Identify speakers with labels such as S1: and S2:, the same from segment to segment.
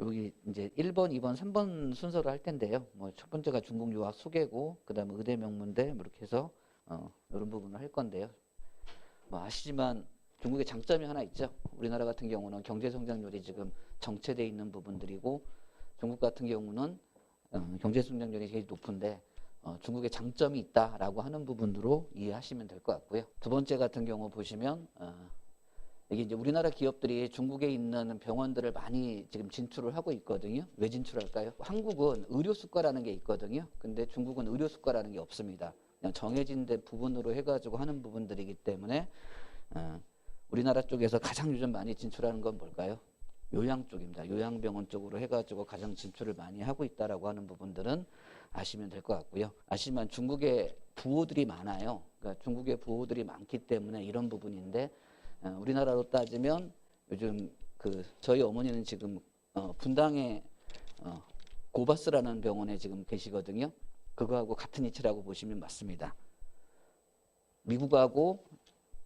S1: 여기 이제 1번, 2번, 3번 순서로 할 텐데요. 뭐 첫 번째가 중국 유학 소개고, 그다음에 의대 명문대 뭐 이렇게 해서 어, 이런 부분을 할 건데요. 뭐 아시지만 중국의 장점이 하나 있죠. 우리나라 같은 경우는 경제 성장률이 지금 정체돼 있는 부분들이고 중국 같은 경우는 어, 경제 성장률이 제일 높은데 어, 중국의 장점이 있다라고 하는 부분으로 이해하시면 될 것 같고요. 두 번째 같은 경우 보시면 어, 이게 이제 우리나라 기업들이 중국에 있는 병원들을 많이 지금 진출을 하고 있거든요. 왜 진출할까요? 한국은 의료 수가라는 게 있거든요. 근데 중국은 의료 수가라는 게 없습니다. 그냥 정해진 데 부분으로 해가지고 하는 부분들이기 때문에 어, 우리나라 쪽에서 가장 요즘 많이 진출하는 건 뭘까요? 요양 쪽입니다. 요양병원 쪽으로 해가지고 가장 진출을 많이 하고 있다라고 하는 부분들은 아시면 될 것 같고요. 아시지만 중국에 부호들이 많아요. 그러니까 중국에 부호들이 많기 때문에 이런 부분인데 어, 우리나라로 따지면 요즘 그 저희 어머니는 지금 어, 분당에 어, 고바스라는 병원에 지금 계시거든요. 그거하고 같은 위치라고 보시면 맞습니다. 미국하고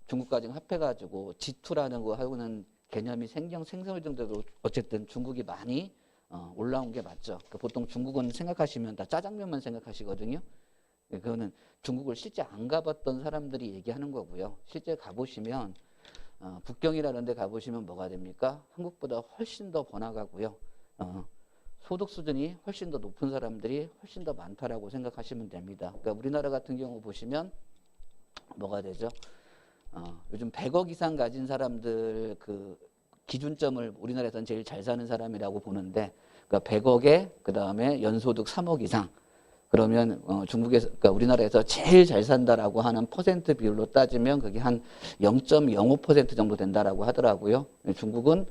S1: 중국과 지금 합해가지고 G2라는 거 하고는 개념이 생경 생성일 정도로 어쨌든 중국이 많이 어, 올라온 게 맞죠. 그 보통 중국은 생각하시면 다 짜장면만 생각하시거든요. 예, 그거는 중국을 실제 안 가봤던 사람들이 얘기하는 거고요. 실제 가보시면 어, 북경이라는 데 가보시면 뭐가 됩니까? 한국보다 훨씬 더 번화가고요. 어, 소득 수준이 훨씬 더 높은 사람들이 훨씬 더 많다라고 생각하시면 됩니다. 그러니까 우리나라 같은 경우 보시면 뭐가 되죠? 어, 요즘 100억 이상 가진 사람들 그 기준점을 우리나라에서는 제일 잘 사는 사람이라고 보는데 그러니까 100억에 그 다음에 연소득 3억 이상 그러면 어, 중국에서 그러니까 우리나라에서 제일 잘 산다라고 하는 퍼센트 비율로 따지면 그게 한 0.05% 정도 된다라고 하더라고요. 중국은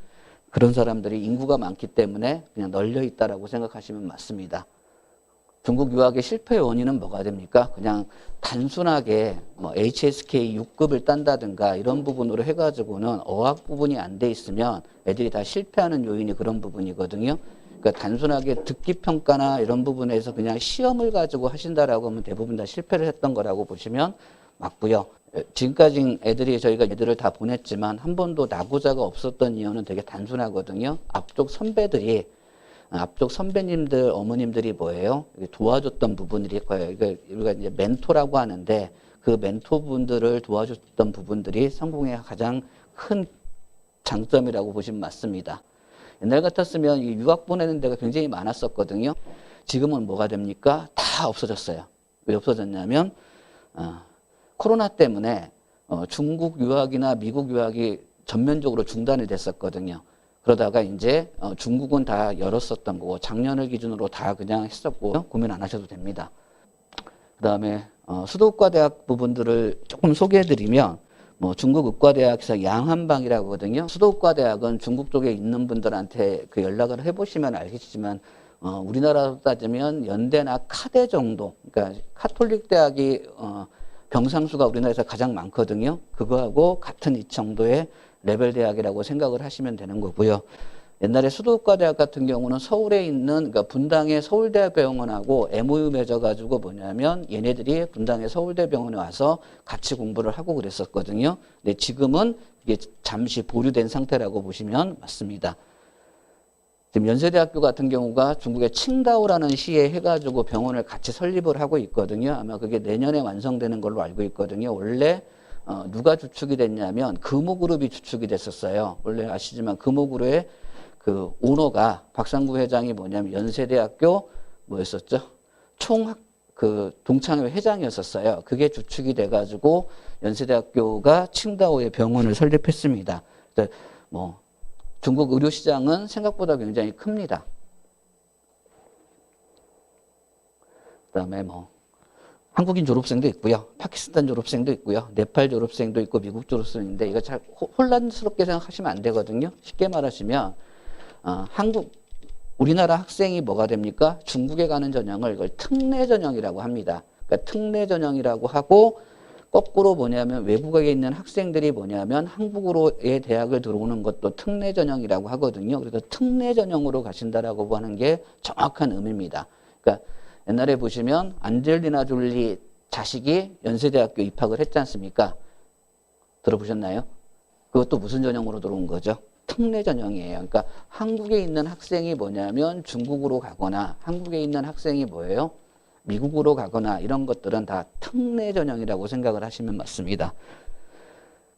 S1: 그런 사람들이 인구가 많기 때문에 그냥 널려 있다라고 생각하시면 맞습니다. 중국 유학의 실패 원인은 뭐가 됩니까? 그냥 단순하게 뭐 HSK 6급을 딴다든가 이런 부분으로 해가지고는 어학 부분이 안 돼 있으면 애들이 다 실패하는 요인이 그런 부분이거든요. 그러니까 단순하게 듣기 평가나 이런 부분에서 그냥 시험을 가지고 하신다라고 하면 대부분 다 실패를 했던 거라고 보시면 맞고요. 지금까지 애들이 저희가 애들을 다 보냈지만 한 번도 나고자가 없었던 이유는 되게 단순하거든요. 앞쪽 선배들이 앞쪽 선배님들, 어머님들이 뭐예요? 도와줬던 부분들이 거예요. 우리가 이제 멘토라고 하는데 그 멘토분들을 도와줬던 부분들이 성공의 가장 큰 장점이라고 보시면 맞습니다. 옛날 같았으면 이 유학 보내는 데가 굉장히 많았었거든요. 지금은 뭐가 됩니까? 다 없어졌어요. 왜 없어졌냐면 어, 코로나 때문에 어, 중국 유학이나 미국 유학이 전면적으로 중단이 됐었거든요. 그러다가 이제 어, 중국은 다 열었었던 거고 작년을 기준으로 다 그냥 했었고 고민 안 하셔도 됩니다. 그 다음에 어, 수도국가대학 부분들을 조금 소개해드리면 뭐 중국 의과대학에서 양한방이라고 하거든요. 수도국가대학은 중국 쪽에 있는 분들한테 그 연락을 해보시면 알겠지만 어, 우리나라로 따지면 연대나 카대 정도, 그러니까 카톨릭 대학이 어, 병상수가 우리나라에서 가장 많거든요. 그거하고 같은 이 정도의 레벨 대학이라고 생각을 하시면 되는 거고요. 옛날에 수도국가대학 같은 경우는 서울에 있는 그러니까 분당의 서울대병원하고 MOU 맺어가지고 뭐냐면 얘네들이 분당의 서울대병원에 와서 같이 공부를 하고 그랬었거든요. 근데 지금은 이게 잠시 보류된 상태라고 보시면 맞습니다. 지금 연세대학교 같은 경우가 중국의 칭다오라는 시에 해가지고 병원을 같이 설립을 하고 있거든요. 아마 그게 내년에 완성되는 걸로 알고 있거든요. 원래 어, 누가 주축이 됐냐면 금호그룹이 주축이 됐었어요. 원래 아시지만 금호그룹의 그 오너가 박상구 회장이 뭐냐면 연세대학교 뭐였었죠? 총학 그 동창회 회장이었었어요. 그게 주축이 돼가지고 연세대학교가 칭다오에 병원을 설립했습니다. 뭐 중국 의료 시장은 생각보다 굉장히 큽니다. 그다음에 뭐 한국인 졸업생도 있고요. 파키스탄 졸업생도 있고요. 네팔 졸업생도 있고 미국 졸업생인데 이거 잘 혼란스럽게 생각하시면 안 되거든요. 쉽게 말하시면 어, 한국 우리나라 학생이 뭐가 됩니까? 중국에 가는 전형을 이걸 특례 전형이라고 합니다. 그러니까 특례 전형이라고 하고 거꾸로 뭐냐면 외국에 있는 학생들이 뭐냐면 한국으로의 대학을 들어오는 것도 특례 전형이라고 하거든요. 그래서 특례 전형으로 가신다라고 하는 게 정확한 의미입니다. 그러니까 옛날에 보시면 안젤리나 졸리 자식이 연세대학교 입학을 했지 않습니까? 들어보셨나요? 그것도 무슨 전형으로 들어온 거죠? 특례 전형이에요. 그러니까 한국에 있는 학생이 뭐냐면 중국으로 가거나 한국에 있는 학생이 뭐예요? 미국으로 가거나 이런 것들은 다 특례 전형이라고 생각을 하시면 맞습니다.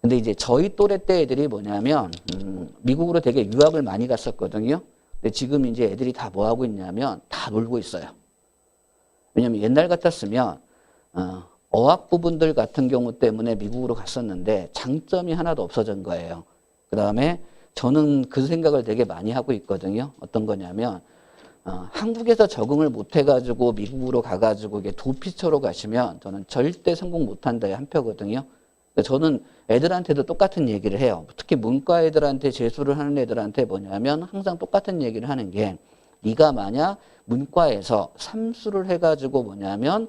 S1: 근데 이제 저희 또래 때 애들이 뭐냐면 음, 미국으로 되게 유학을 많이 갔었거든요. 근데 지금 이제 애들이 다 뭐 하고 있냐면 다 놀고 있어요. 왜냐면 옛날 같았으면 어, 어학 부분들 같은 경우 때문에 미국으로 갔었는데 장점이 하나도 없어진 거예요. 그 다음에 저는 그 생각을 되게 많이 하고 있거든요. 어떤 거냐면 어, 한국에서 적응을 못 해가지고 미국으로 가가지고 이게 도피처로 가시면 저는 절대 성공 못한다의 한 표거든요. 그러니까 저는 애들한테도 똑같은 얘기를 해요. 특히 문과 애들한테 재수를 하는 애들한테 뭐냐면 항상 똑같은 얘기를 하는 게 네가 만약 문과에서 삼수를 해가지고 뭐냐면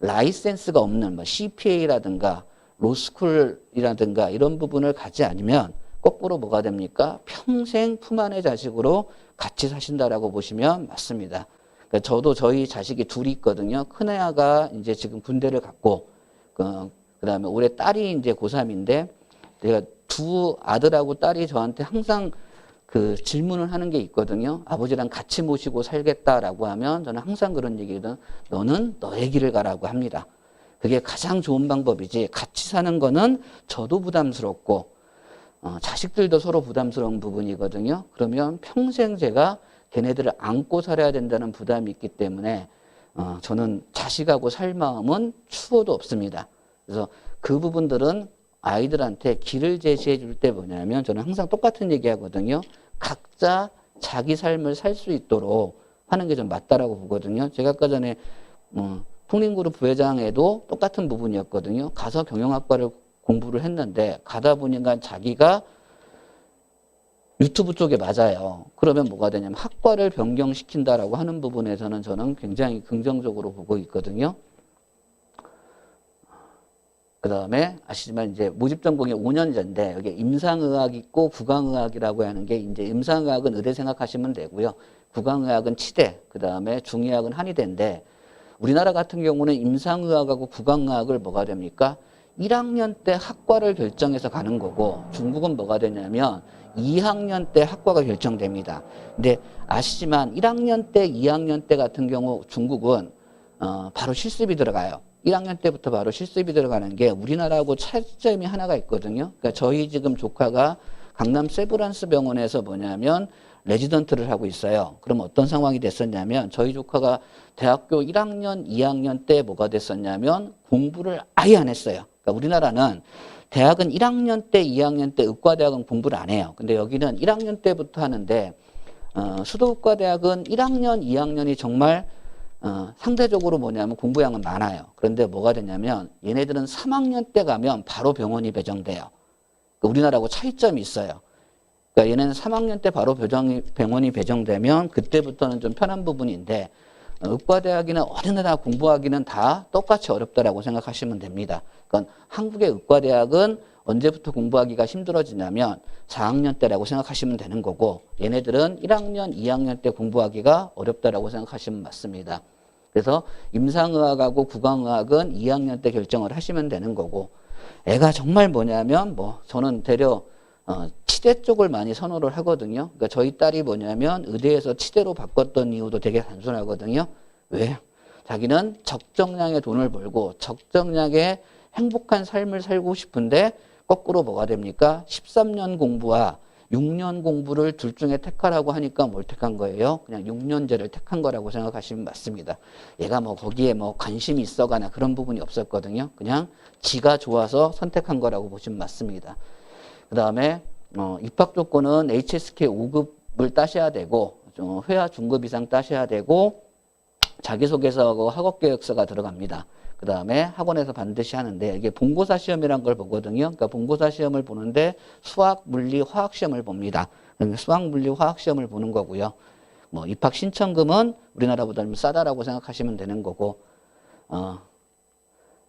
S1: 라이센스가 없는 뭐 CPA라든가 로스쿨이라든가 이런 부분을 가지 않으면 거꾸로 뭐가 됩니까? 평생 품 안의 자식으로 같이 사신다라고 보시면 맞습니다. 그러니까 저도 저희 자식이 둘이 있거든요. 큰애가 이제 지금 군대를 갔고, 그, 그 다음에 올해 딸이 이제 고3인데, 제가 두 아들하고 딸이 저한테 항상 그 질문을 하는 게 있거든요. 아버지랑 같이 모시고 살겠다라고 하면 저는 항상 그런 얘기거든. 너는 너의 길을 가라고 합니다. 그게 가장 좋은 방법이지. 같이 사는 거는 저도 부담스럽고 어, 자식들도 서로 부담스러운 부분이거든요. 그러면 평생 제가 걔네들을 안고 살아야 된다는 부담이 있기 때문에 어, 저는 자식하고 살 마음은 추워도 없습니다. 그래서 그 부분들은 아이들한테 길을 제시해 줄 때 뭐냐면 저는 항상 똑같은 얘기 하거든요. 각자 자기 삶을 살 수 있도록 하는 게 좀 맞다라고 보거든요. 제가 아까 전에 어, 통린그룹 부회장에도 똑같은 부분이었거든요. 가서 경영학과를 공부를 했는데 가다 보니까 자기가 유튜브 쪽에 맞아요. 그러면 뭐가 되냐면 학과를 변경시킨다라고 하는 부분에서는 저는 굉장히 긍정적으로 보고 있거든요. 그 다음에 아시지만 이제 모집 전공이 5년제인데 여기 임상의학 있고 국악의학이라고 하는 게 이제 임상의학은 의대 생각하시면 되고요. 국악의학은 치대, 그 다음에 중의학은 한의대인데 우리나라 같은 경우는 임상의학하고 국악의학을 뭐가 됩니까? 1학년 때 학과를 결정해서 가는 거고 중국은 뭐가 되냐면 2학년 때 학과가 결정됩니다. 근데 아시지만 1학년 때, 2학년 때 같은 경우 중국은 어, 바로 실습이 들어가요. 1학년 때부터 바로 실습이 들어가는 게 우리나라하고 차이점이 하나가 있거든요. 그러니까 저희 지금 조카가 강남 세브란스 병원에서 뭐냐면 레지던트를 하고 있어요. 그럼 어떤 상황이 됐었냐면 저희 조카가 대학교 1학년, 2학년 때 뭐가 됐었냐면 공부를 아예 안 했어요. 그러니까 우리나라는 대학은 1학년 때, 2학년 때 의과대학은 공부를 안 해요. 근데 여기는 1학년 때부터 하는데 어, 수도의과대학은 1학년, 2학년이 정말 어, 상대적으로 뭐냐면 공부량은 많아요. 그런데 뭐가 되냐면 얘네들은 3학년 때 가면 바로 병원이 배정돼요. 그러니까 우리나라하고 차이점이 있어요. 그러니까 얘네는 3학년 때 바로 배정이, 병원이 배정되면 그때부터는 좀 편한 부분인데 어, 의과대학이나 어느 나라 공부하기는 다 똑같이 어렵다라고 생각하시면 됩니다. 그러니까 한국의 의과대학은 언제부터 공부하기가 힘들어지냐면 4학년 때라고 생각하시면 되는 거고 얘네들은 1학년, 2학년 때 공부하기가 어렵다라고 생각하시면 맞습니다. 그래서 임상의학하고 국악의학은 2학년 때 결정을 하시면 되는 거고 애가 정말 뭐냐면 뭐 저는 대려 어, 치대 쪽을 많이 선호를 하거든요. 그러니까 저희 딸이 뭐냐면 의대에서 치대로 바꿨던 이유도 되게 단순하거든요. 왜? 자기는 적정량의 돈을 벌고 적정량의 행복한 삶을 살고 싶은데 거꾸로 뭐가 됩니까? 13년 공부와 6년 공부를 둘 중에 택하라고 하니까 뭘 택한 거예요? 그냥 6년제를 택한 거라고 생각하시면 맞습니다. 얘가 뭐 거기에 뭐 관심이 있어가나 그런 부분이 없었거든요. 그냥 지가 좋아서 선택한 거라고 보시면 맞습니다. 그 다음에 어, 입학 조건은 HSK 5급을 따셔야 되고 어, 회화 중급 이상 따셔야 되고 자기소개서하고 학업계획서가 들어갑니다. 그 다음에 학원에서 반드시 하는데 이게 본고사 시험이란 걸 보거든요. 그러니까 본고사 시험을 보는데 수학, 물리, 화학 시험을 봅니다. 그러니까 수학, 물리, 화학 시험을 보는 거고요. 뭐 입학 신청금은 우리나라보다 좀 싸다라고 생각하시면 되는 거고 어,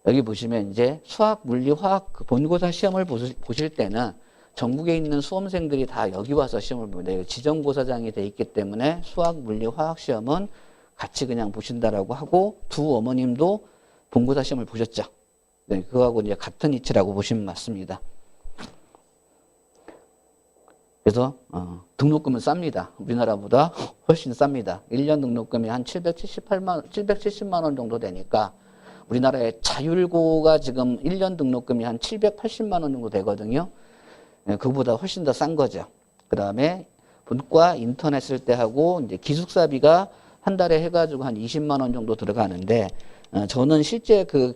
S1: 여기 보시면 이제 수학, 물리, 화학 그 본고사 시험을 보실 때는 전국에 있는 수험생들이 다 여기 와서 시험을 봅니다. 지정고사장이 돼 있기 때문에 수학, 물리, 화학 시험은 같이 그냥 보신다라고 하고 두 어머님도 본고사 시험을 보셨죠. 네, 그거하고 이제 같은 이치라고 보시면 맞습니다. 그래서 어, 등록금은 쌉니다. 우리나라보다 훨씬 쌉니다. 1년 등록금이 한 778만 770만 원 정도 되니까 우리나라의 자율고가 지금 1년 등록금이 한 780만 원 정도 되거든요. 예, 그보다 훨씬 더 싼 거죠. 그 다음에 본과 인터넷 쓸 때 하고 이제 기숙사비가 한 달에 해가지고 한 20만 원 정도 들어가는데 어, 저는 실제 그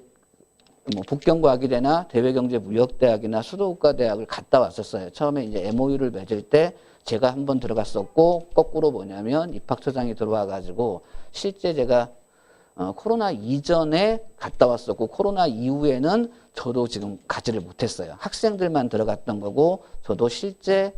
S1: 뭐 북경과학이대나 대외경제무역대학이나 수도국가대학을 갔다 왔었어요. 처음에 이제 MOU를 맺을 때 제가 한 번 들어갔었고 거꾸로 뭐냐면 입학처장이 들어와 가지고 실제 제가 어, 코로나 이전에 갔다 왔었고 코로나 이후에는 저도 지금 가지를 못했어요. 학생들만 들어갔던 거고 저도 실제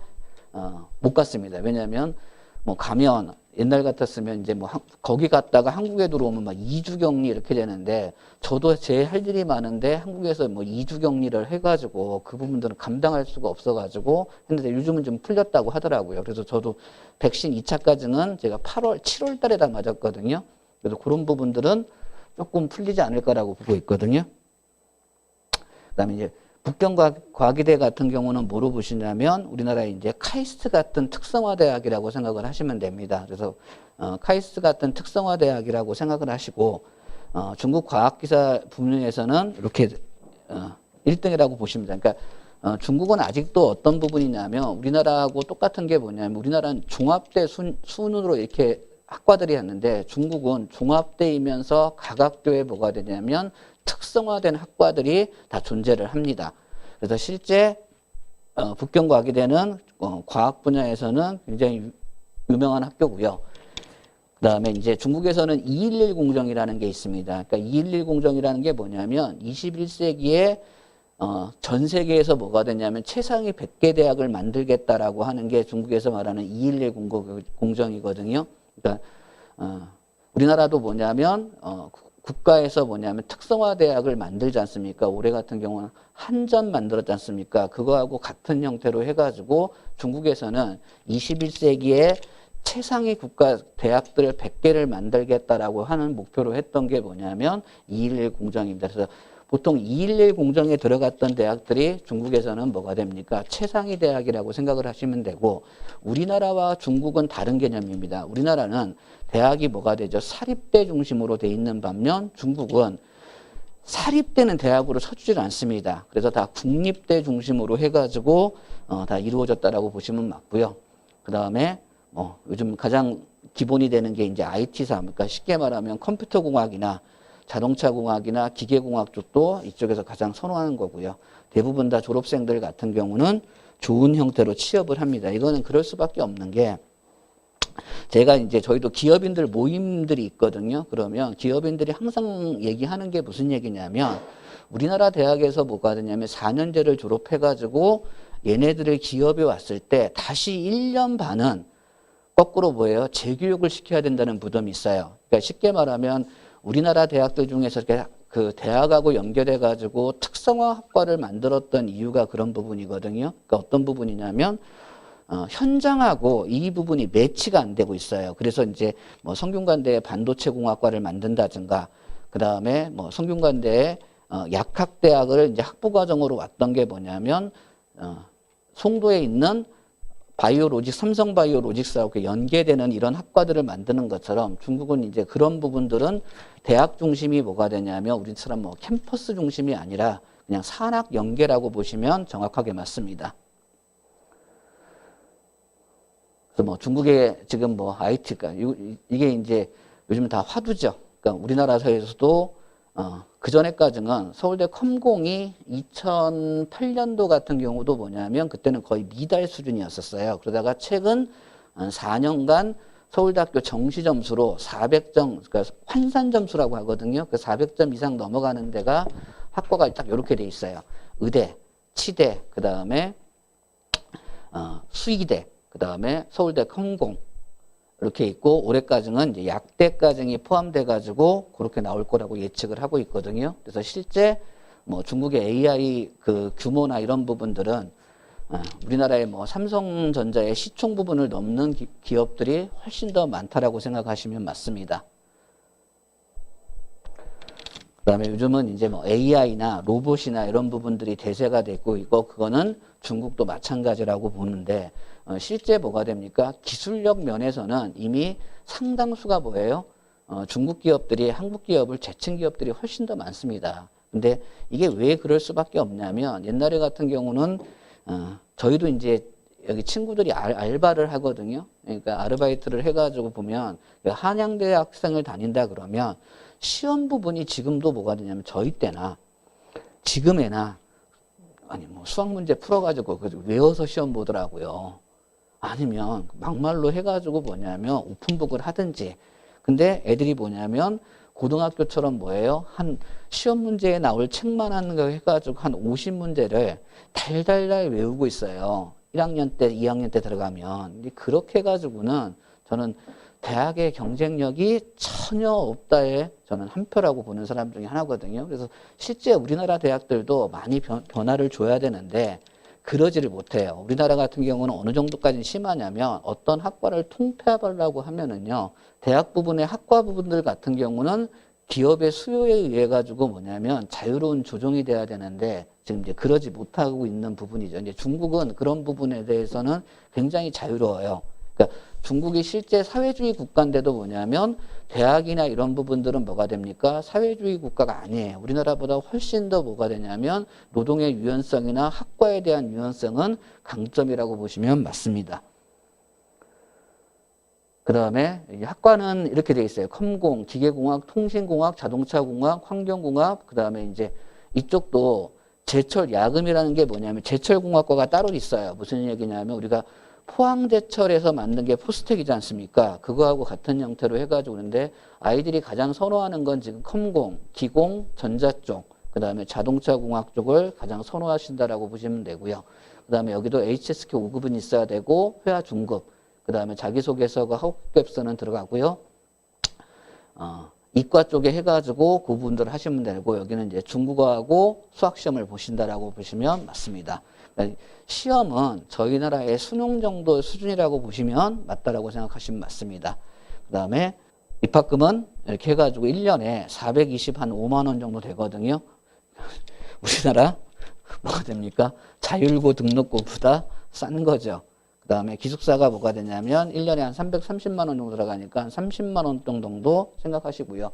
S1: 어, 못 갔습니다. 왜냐하면 뭐 가면 옛날 같았으면 이제 뭐 한- 거기 갔다가 한국에 들어오면 막 2주 격리 이렇게 되는데 저도 제 할 일이 많은데 한국에서 뭐 2주 격리를 해가지고 그 부분들은 감당할 수가 없어가지고 했는데 요즘은 좀 풀렸다고 하더라고요. 그래서 저도 백신 2차까지는 제가 8월, 7월 달에 다 맞았거든요. 그래서 그런 부분들은 조금 풀리지 않을 거라고 보고 있거든요. 그다음에 이제 북경과학의대 같은 경우는 뭐로 보시냐면 우리나라의 이제 카이스트 같은 특성화 대학이라고 생각을 하시면 됩니다. 그래서 어, 카이스트 같은 특성화 대학이라고 생각을 하시고 어, 중국 과학기사 분야에서는 이렇게 어, 1등이라고 보시면 됩니다. 그러니까 어, 중국은 아직도 어떤 부분이냐면 우리나라하고 똑같은 게 뭐냐면 우리나라는 종합대 순, 순으로 이렇게 학과들이 있는데 중국은 종합대이면서 가각도에 뭐가 되냐면 특성화된 학과들이 다 존재를 합니다. 그래서 실제 어, 북경과학의대는 어, 과학 분야에서는 굉장히 유- 유명한 학교고요. 그 다음에 이제 중국에서는 211 공정이라는 게 있습니다. 그러니까 211 공정이라는 게 뭐냐면 21세기에 어, 전 세계에서 뭐가 되냐면 최상위 100개 대학을 만들겠다라고 하는 게 중국에서 말하는 211 공고- 공정이거든요. 그러니까 어, 우리나라도 뭐냐면 어, 국- 국가에서 뭐냐면 특성화 대학을 만들지 않습니까? 올해 같은 경우는 한전 만들었지 않습니까? 그거하고 같은 형태로 해가지고 중국에서는 21세기에 최상위 국가 대학들 100개를 만들겠다라고 하는 목표로 했던 게 뭐냐면 211 공정입니다. 그래서 보통 211 공정에 들어갔던 대학들이 중국에서는 뭐가 됩니까? 최상위 대학이라고 생각을 하시면 되고 우리나라와 중국은 다른 개념입니다. 우리나라는 대학이 뭐가 되죠? 사립대 중심으로 돼 있는 반면 중국은 사립대는 대학으로 서주질 않습니다. 그래서 다 국립대 중심으로 해가지고 어, 다 이루어졌다라고 보시면 맞고요. 그 다음에 뭐 요즘 가장 기본이 되는 게 이제 IT사, 그러니까 쉽게 말하면 컴퓨터 공학이나 자동차 공학이나 기계 공학 쪽도 이쪽에서 가장 선호하는 거고요. 대부분 다 졸업생들 같은 경우는 좋은 형태로 취업을 합니다. 이거는 그럴 수밖에 없는 게 제가 이제 저희도 기업인들 모임들이 있거든요. 그러면 기업인들이 항상 얘기하는 게 무슨 얘기냐면 우리나라 대학에서 뭐가 되냐면 4년제를 졸업해가지고 얘네들을 기업에 왔을 때 다시 1년 반은 거꾸로 뭐예요? 재교육을 시켜야 된다는 부담이 있어요. 그러니까 쉽게 말하면 우리나라 대학들 중에서 이렇게 그 대학하고 연결해 가지고 특성화 학과를 만들었던 이유가 그런 부분이거든요. 그러니까 어떤 부분이냐면 어, 현장하고 이 부분이 매치가 안 되고 있어요. 그래서 이제 뭐 성균관대에 반도체 공학과를 만든다든가 그 다음에 뭐 성균관대에 어, 약학대학을 이제 학부 과정으로 왔던 게 뭐냐면 어, 송도에 있는 바이오로직, 삼성 바이오로직스하고 연계되는 이런 학과들을 만드는 것처럼 중국은 이제 그런 부분들은 대학 중심이 뭐가 되냐면 우리처럼 뭐 캠퍼스 중심이 아니라 그냥 산학 연계라고 보시면 정확하게 맞습니다. 그래서 뭐 중국의 지금 뭐 IT가 이게 이제 요즘 다 화두죠. 그러니까 우리나라에서도 어, 그 전에까지는 서울대 컴공이 2008년도 같은 경우도 뭐냐면 그때는 거의 미달 수준이었었어요. 그러다가 최근 한 4년간 서울대학교 정시 점수로 400점, 그러니까 환산 점수라고 하거든요. 그 400점 이상 넘어가는 데가 학과가 딱 이렇게 돼 있어요. 의대, 치대, 그 다음에 어, 수의대, 그 다음에 서울대 컴공 이렇게 있고 올해까지는 약대까지 포함돼 가지고 그렇게 나올 거라고 예측을 하고 있거든요. 그래서 실제 뭐 중국의 AI 그 규모나 이런 부분들은 어, 우리나라의 뭐 삼성전자의 시총 부분을 넘는 기, 기업들이 훨씬 더 많다라고 생각하시면 맞습니다. 그다음에 요즘은 이제 뭐 AI나 로봇이나 이런 부분들이 대세가 되고 있고 그거는 중국도 마찬가지라고 보는데 어, 실제 뭐가 됩니까? 기술력 면에서는 이미 상당수가 뭐예요? 어, 중국 기업들이 한국 기업을 제친 기업들이 훨씬 더 많습니다. 근데 이게 왜 그럴 수밖에 없냐면 옛날에 같은 경우는 어, 저희도 이제 여기 친구들이 알, 알바를 하거든요. 그러니까 아르바이트를 해가지고 보면 그 한양대 학생을 다닌다 그러면 시험 부분이 지금도 뭐가 되냐면 저희 때나 지금에나 아니 뭐 수학 문제 풀어가지고 그 외워서 시험 보더라고요. 아니면 막말로 해가지고 뭐냐면 오픈북을 하든지. 근데 애들이 뭐냐면 고등학교처럼 뭐예요? 한 시험 문제에 나올 책만한 거 해가지고 한 50문제를 달달달 외우고 있어요. 1학년 때, 2학년 때 들어가면. 그렇게 해가지고는 저는 대학의 경쟁력이 전혀 없다에 저는 한 표라고 보는 사람 중에 하나거든요. 그래서 실제 우리나라 대학들도 많이 변, 변화를 줘야 되는데 그러지를 못해요. 우리나라 같은 경우는 어느 정도까지 심하냐면 어떤 학과를 통폐합하려고 하면은요. 대학 부분의 학과 부분들 같은 경우는 기업의 수요에 의해 가지고 뭐냐면 자유로운 조정이 돼야 되는데 지금 이제 그러지 못하고 있는 부분이죠. 이제 중국은 그런 부분에 대해서는 굉장히 자유로워요. 그러니까 중국이 실제 사회주의 국가인데도 뭐냐면 대학이나 이런 부분들은 뭐가 됩니까? 사회주의 국가가 아니에요. 우리나라보다 훨씬 더 뭐가 되냐면 노동의 유연성이나 학과에 대한 유연성은 강점이라고 보시면 맞습니다. 그 다음에 학과는 이렇게 돼 있어요. 컴공, 기계공학, 통신공학, 자동차공학, 환경공학, 그 다음에 이제 이쪽도 제철 야금이라는 게 뭐냐면 제철공학과가 따로 있어요. 무슨 얘기냐면 우리가 포항제철에서 만든 게 포스텍이지 않습니까? 그거하고 같은 형태로 해가지고 오는데 아이들이 가장 선호하는 건 지금 컴공, 기공, 전자 쪽, 그 다음에 자동차 공학 쪽을 가장 선호하신다라고 보시면 되고요. 그 다음에 여기도 HSK 5급은 있어야 되고 회화 중급, 그 다음에 자기소개서가 학급서는 들어가고요. 어, 이과 쪽에 해가지고 그 부분들을 하시면 되고 여기는 이제 중국어하고 수학 시험을 보신다라고 보시면 맞습니다. 그러니까 시험은 저희 나라의 수능 정도 수준이라고 보시면 맞다라고 생각하시면 맞습니다. 그 다음에 입학금은 이렇게 해가지고 1년에 420 한 5만 원 정도 되거든요. 우리나라 뭐가 됩니까? 자율고 등록금보다 싼 거죠. 그 다음에 기숙사가 뭐가 되냐면 1년에 한 330만 원 정도 들어가니까 한 30만 원 정도 생각하시고요.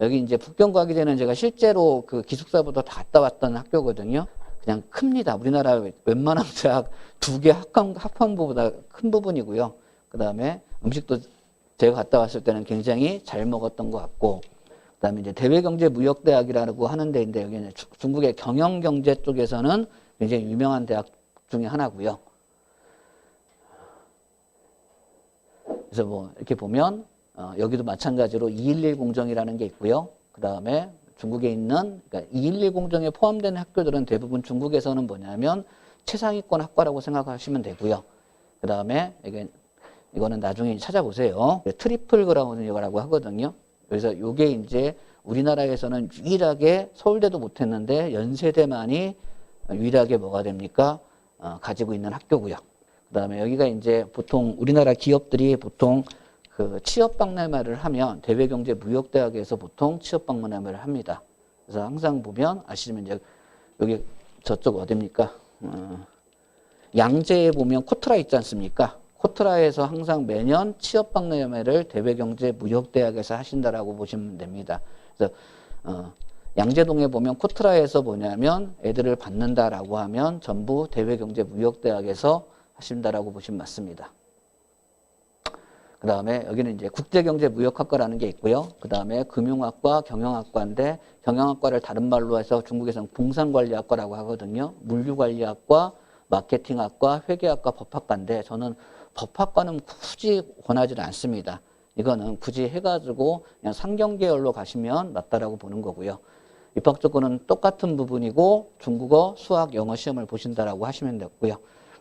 S1: 여기 이제 북경과기대는 제가 실제로 그 기숙사보다 다 갔다 왔던 학교거든요. 그냥 큽니다. 우리나라 웬만한 대학 두 개 합한, 합한부보다 큰 부분이고요. 그 다음에 음식도 제가 갔다 왔을 때는 굉장히 잘 먹었던 것 같고, 그 다음에 이제 대외경제무역대학이라고 하는 데 인데, 여기 는 중국의 경영경제 쪽에서는 굉장히 유명한 대학 중에 하나고요. 그래서 뭐 이렇게 보면 어, 여기도 마찬가지로 211 공정이라는 게 있고요. 그 다음에 중국에 있는 그러니까 211 공정에 포함된 학교들은 대부분 중국에서는 뭐냐면 최상위권 학과라고 생각하시면 되고요. 그 다음에 이게 이거는 나중에 찾아보세요. 트리플 그라운드라고 하거든요. 그래서 이게 이제 우리나라에서는 유일하게 서울대도 못했는데 연세대만이 유일하게 뭐가 됩니까? 어, 가지고 있는 학교고요. 그 다음에 여기가 이제 보통 우리나라 기업들이 보통 그 취업 박람회를 하면 대외경제 무역대학에서 보통 취업 박람회를 합니다. 그래서 항상 보면 아시면 이제 여기 저쪽 어딥니까? 어, 양재에 보면 코트라 있지 않습니까? 코트라에서 항상 매년 취업 박람회를 대외경제 무역대학에서 하신다라고 보시면 됩니다. 그래서 어, 양재동에 보면 코트라에서 뭐냐면 애들을 받는다라고 하면 전부 대외경제 무역대학에서 하신다라고 보시면 맞습니다. 그 다음에 여기는 이제 국제경제무역학과라는 게 있고요. 그 다음에 금융학과, 경영학과인데 경영학과를 다른 말로 해서 중국에서는 공산관리학과라고 하거든요. 물류관리학과, 마케팅학과, 회계학과, 법학과인데 저는 법학과는 굳이 권하지는 않습니다. 이거는 굳이 해가지고 그냥 상경계열로 가시면 맞다라고 보는 거고요. 입학 조건은 똑같은 부분이고 중국어, 수학, 영어 시험을 보신다라고 하시면 되고요.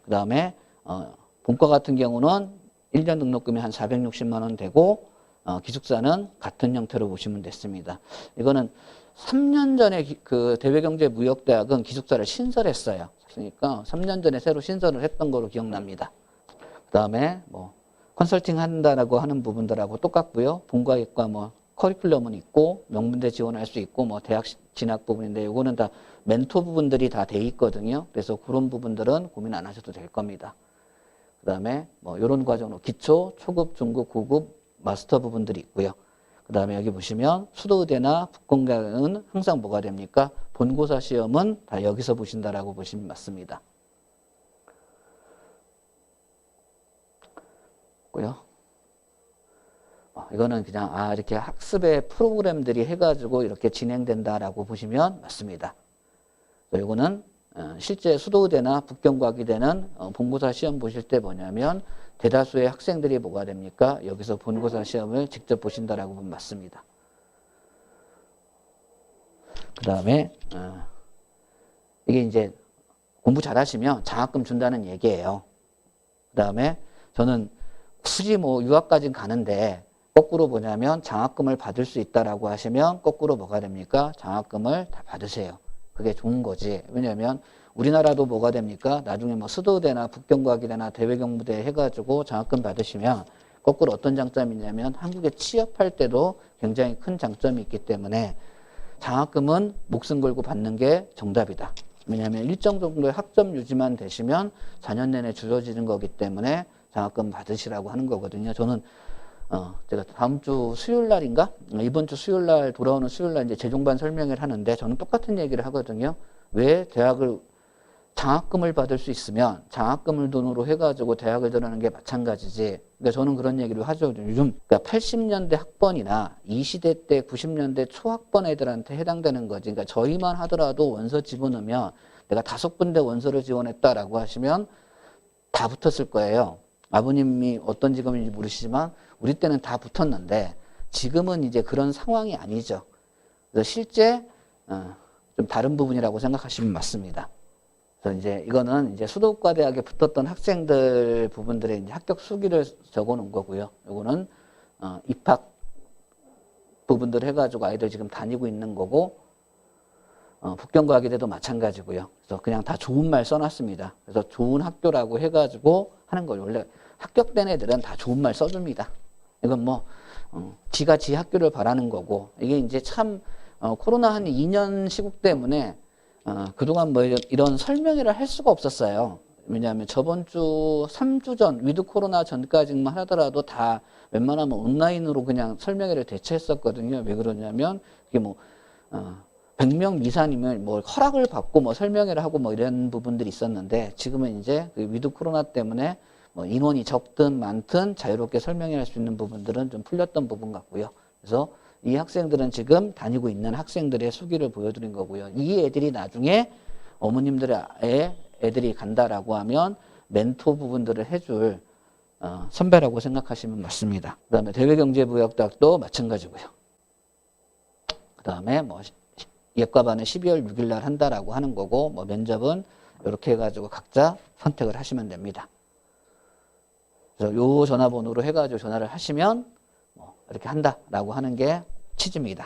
S1: 그 다음에 어, 본과 같은 경우는 1년 등록금이 한 460만 원 되고 어, 기숙사는 같은 형태로 보시면 됐습니다. 이거는 3년 전에 기, 그 대외경제무역대학은 기숙사를 신설했어요. 그러니까 3년 전에 새로 신설을 했던 거로 기억납니다. 그 다음에 뭐 컨설팅 한다라고 하는 부분들하고 똑같고요. 본과학과 뭐 커리큘럼은 있고 명문대 지원할 수 있고 뭐 대학 진학 부분인데 이거는 다 멘토 부분들이 다 돼 있거든요. 그래서 그런 부분들은 고민 안 하셔도 될 겁니다. 그 그다음에 뭐 이런 과정으로 기초, 초급, 중급, 고급, 마스터 부분들이 있고요. 그다음에 여기 보시면 수도의대나 북공대는 항상 뭐가 됩니까? 본고사 시험은 다 여기서 보신다라고 보시면 맞습니다. 고요. 어, 이거는 그냥 아 이렇게 학습의 프로그램들이 해가지고 이렇게 진행된다라고 보시면 맞습니다. 이거는 어, 실제 수도대나 북경과기대는 어, 본고사 시험 보실 때 뭐냐면 대다수의 학생들이 뭐가 됩니까? 여기서 본고사 시험을 직접 보신다라고 보면 맞습니다. 그 다음에 어, 이게 이제 공부 잘하시면 장학금 준다는 얘기예요. 그 다음에 저는 굳이 뭐 유학까지 가는데 거꾸로 뭐냐면 장학금을 받을 수 있다라고 하시면 거꾸로 뭐가 됩니까? 장학금을 다 받으세요. 그게 좋은 거지. 왜냐하면 우리나라도 뭐가 됩니까? 나중에 뭐 수도대나 북경과학이대나 대외경무대 해가지고 장학금 받으시면 거꾸로 어떤 장점이 있냐면 한국에 취업할 때도 굉장히 큰 장점이 있기 때문에 장학금은 목숨 걸고 받는 게 정답이다. 왜냐하면 일정 정도의 학점 유지만 되시면 4년 내내 줄어지는 거기 때문에 장학금 받으시라고 하는 거거든요. 저는 어, 제가 다음 주 수요일 날인가? 어, 이번 주 수요일 날 돌아오는 수요일 날 이제 재종반 설명회를 하는데 저는 똑같은 얘기를 하거든요. 왜 대학을 장학금을 받을 수 있으면 장학금을 돈으로 해가지고 대학을 들어가는 게 마찬가지지. 그러니까 저는 그런 얘기를 하죠. 요즘 그러니까 80년대 학번이나 이 시대 때 90년대 초학번 애들한테 해당되는 거지. 그러니까 저희만 하더라도 원서 집어넣으면 내가 다섯 군데 원서를 지원했다라고 하시면 다 붙었을 거예요. 아버님이 어떤 직업인지 모르시지만 우리 때는 다 붙었는데 지금은 이제 그런 상황이 아니죠. 그래서 실제 어, 좀 다른 부분이라고 생각하시면 맞습니다. 그래서 이제 이거는 이제 수도과 대학에 붙었던 학생들 부분들의 이제 합격 수기를 적어 놓은 거고요. 요거는 어, 입학 부분들 해가지고 아이들 지금 다니고 있는 거고 어, 북경과학이대도 마찬가지고요. 그래서 그냥 다 좋은 말 써놨습니다. 그래서 좋은 학교라고 해가지고 하는 거예요. 원래 합격된 애들은 다 좋은 말 써줍니다. 이건 뭐 어, 지가 지 학교를 바라는 거고 이게 이제 참 어, 코로나 한 2년 시국 때문에 어, 그동안 뭐 이런, 이런 설명회를 할 수가 없었어요. 왜냐하면 저번 주 3주 전 위드 코로나 전까지만 하더라도 다 웬만하면 온라인으로 그냥 설명회를 대체했었거든요. 왜 그러냐면 이게 뭐 어, 100명 미만이면 뭐 허락을 받고 뭐 설명회를 하고 뭐 이런 부분들이 있었는데 지금은 이제 그 위드 코로나 때문에 뭐 인원이 적든 많든 자유롭게 설명회 할수 있는 부분들은 좀 풀렸던 부분 같고요. 그래서 이 학생들은 지금 다니고 있는 학생들의 수기를 보여드린 거고요. 이 애들이 나중에 어머님들의 애, 애들이 간다라고 하면 멘토 부분들을 해줄 어, 선배라고 생각하시면 맞습니다. 그 다음에 대외경제부역대학도 마찬가지고요. 그 다음에 뭐 예과반은 12월 6일 날 한다라고 하는 거고 뭐 면접은 이렇게 해가지고 각자 선택을 하시면 됩니다. 그래서 요 전화번호로 해가지고 전화를 하시면 뭐 이렇게 한다라고 하는 게 취지입니다.